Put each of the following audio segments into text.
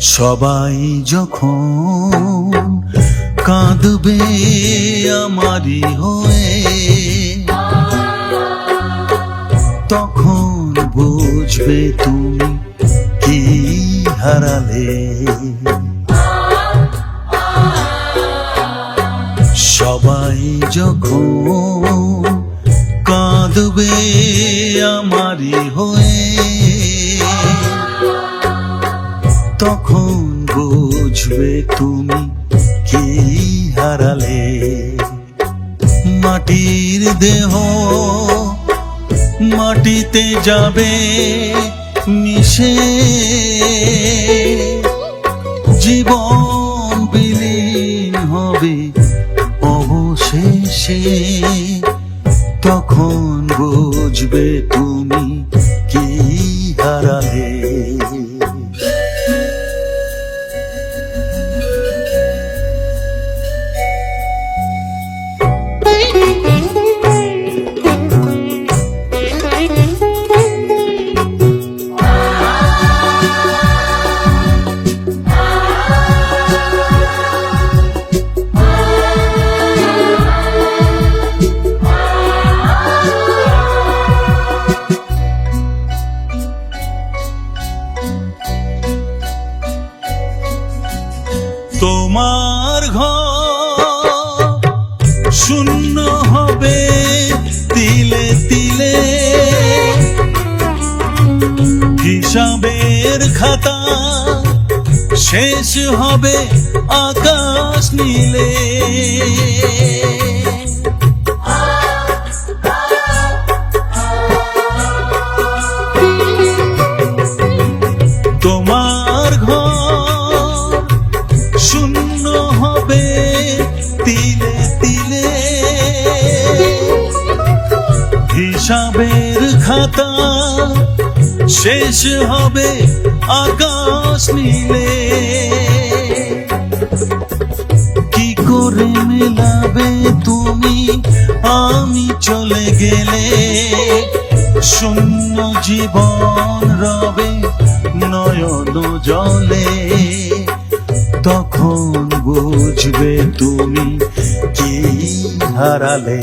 সবাই যখন কাঁদবে আমারই হয়ে, তখন বুঝবে তুমি কি হারালে। সবাই যখন কাঁদবে আমারই হয়ে তখন বুঝবে তুমি কি হারালে। মাটির দেহ মাটিতে যাবে মিশে। জীবন বিলীন হবে অবশেষে। হিসাবের খাতা। শেষ হবে আকাশ নীলে। শেষ হবে, আকাশ নীলে। কি করে মেলাবে তুমি? আমি চলে গেলে শূন্য জীবন রবে নয়ন জলে। তখন বুঝবে তুমি কি হারালে।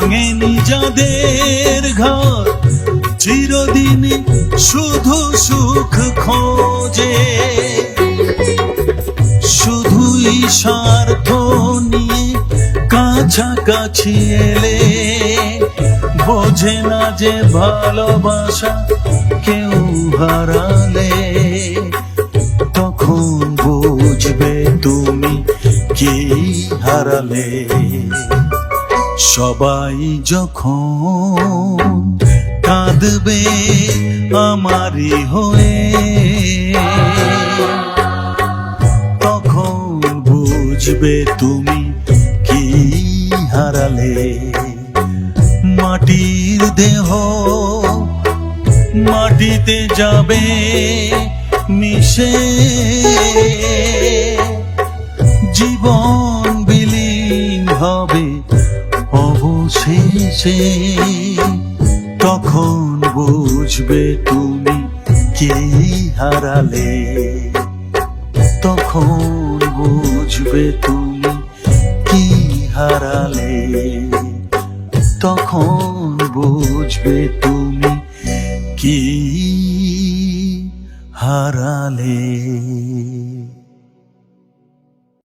ভাঙেনি যাদের ঘর। চিরদিন শুধু সুখ খোঁজে। শুধুই স্বার্থ নিয়ে কাছাকাছি এলে। বোঝে না যে ভালোবাসা কেউ হারালে। তখন বুঝবে তুমি কি হারালে। সবাই যখন কাঁদবে আমারই হয়ে, তখন বুঝবে তুমি কি হারালে। মাটির দেহ মাটিতে যাবে মিশে। জীবন বিলীন হবে অবশেষে তখন বুঝবে তুমি কি হারালে। তখন বুঝবে তুমি কি হারালে। তখন বুঝবে তুমি কি হারালে।